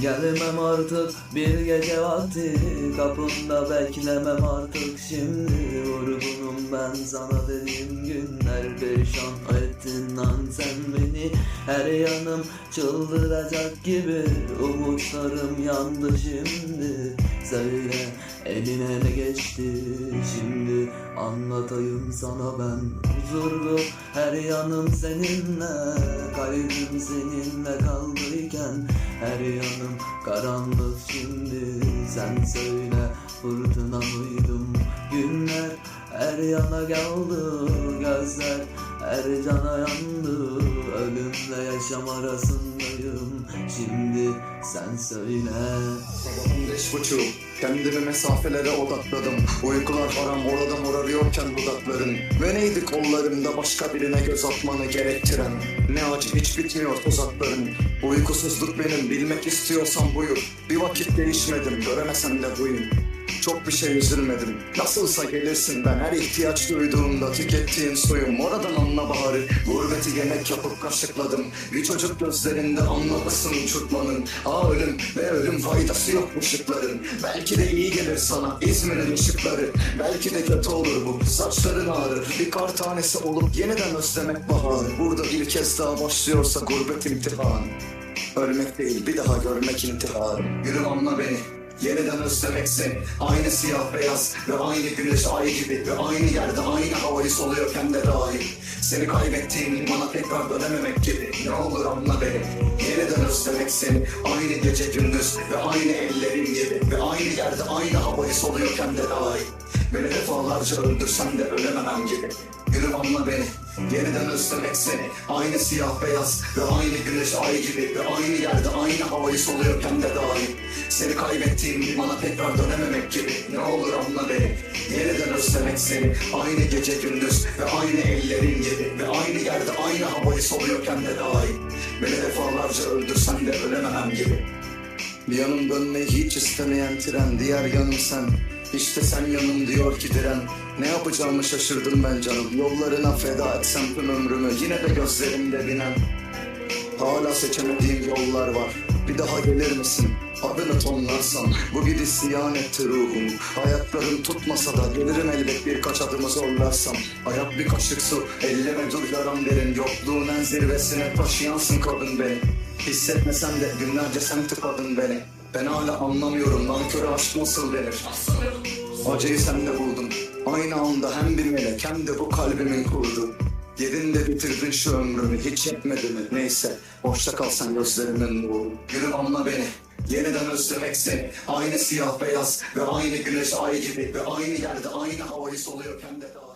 Gelmem artık bir gece vakti. Kapında beklemem artık. Şimdi Vurgunum ben sana dediğim günler Perişan ettin lan sen beni Her yanım çıldıracak gibi. Umutlarım yandı şimdi. Söyle eline ne geçti? Şimdi Anlatayım sana ben. Huzurlu Her yanım seninle. Kalbim seninle kaldıyken Her yanım karanlık şimdi. Sen söyle fırtına mıydım Günler her yana geldi. Gözler her cana yandı Ölümle yaşam arasındayım. Şimdi sen söyle. Beş buçuk. Kendimi mesafelere odakladım. Uykular haram orada morarıyorken dudakların. Ve neydi kollarımda başka birine göz atmanı gerektiren? Ne acı hiç bitmiyor uzakların. Uykusuzluk benim bilmek istiyorsan buyur. Bir vakit değişmedim göremesen de buyum çok bir şey üzülmedim. Nasılsa gelirsin ben her ihtiyaç duyduğumda Tükettiğin suyum. Oradan anla baharı. Gurbeti yemek yapıp kaşıkladım. Bir çocuk gözlerinde anlamasın uçurtmanın. Aa ölüm ve ölüm faydası yok bu şıkların. Belki de iyi gelir sana İzmir'in ışıkları. Belki de kötü olur bu saçların ağrır Bir kar tanesi olup yeniden özlemek baharı. Burada bir kez daha başlıyorsa gurbet imtihanı. Ölmek değil bir daha görmek intihar Yürü anla beni Yeniden özlemek seni Aynı siyah beyaz ve aynı güneş ay gibi Ve aynı yerde aynı havayı soluyorken de dahil. Seni kaybettiğim bana tekrar dönememek gibi Ne olur anla beni. Yeniden özlemek seni Aynı gece gündüz ve aynı ellerin gibi Ve aynı yerde aynı havayı soluyorken de dahil. Beni defalarca öldürsen de ölememem gibi. Yürü anla beni Yeniden özlemek seni. Aynı siyah beyaz ve aynı güneş ay gibi. Ve aynı yerde aynı havayı soluyorken de dahil. Seni kaybettiğim bana tekrar dönememek gibi. Ne olur anla beni Yeniden özlemek seni. Aynı gece gündüz ve aynı ellerin gibi. Ve aynı yerde aynı havayı soluyorken de dahil. Beni defalarca öldürsen de ölememem gibi bir yanım dönmeyi hiç istemeyen tren. Diğer yanım sen. İşte sen yanım diyor ki diren. Ne yapacağımı şaşırdım ben canım. Yollarına feda etsem tüm ömrümü. Yine de gözlerimde binen Hala seçemediğim yollar var. Bir daha gelir misin? Adını tonlarsam Bu bir isyan etti ruhum. Ayaklarım tutmasa da Gelirim elbet birkaç adımı zorlarsam. Hayat bir kaşık su Elleme dur yaram derin. Yokluğun en zirvesine taşıyansın kadın beni. Hissetmesem de günlerce sen tıkadın beni. Ben hala anlamıyorum Nanköre aşk nasıl denir Acıyı sende buldum Aynı anda hem bir melek hem de bu kalbimin kurdu Yedin de bitirdin şu ömrümü hiç yetmedi mi? Neyse boşta kalsan gözlerimin nuru. Yürü anla beni Yeniden özlemek seni. Aynı siyah beyaz ve aynı güneş ay gibi Ve aynı yerde aynı havayı soluyorken de daha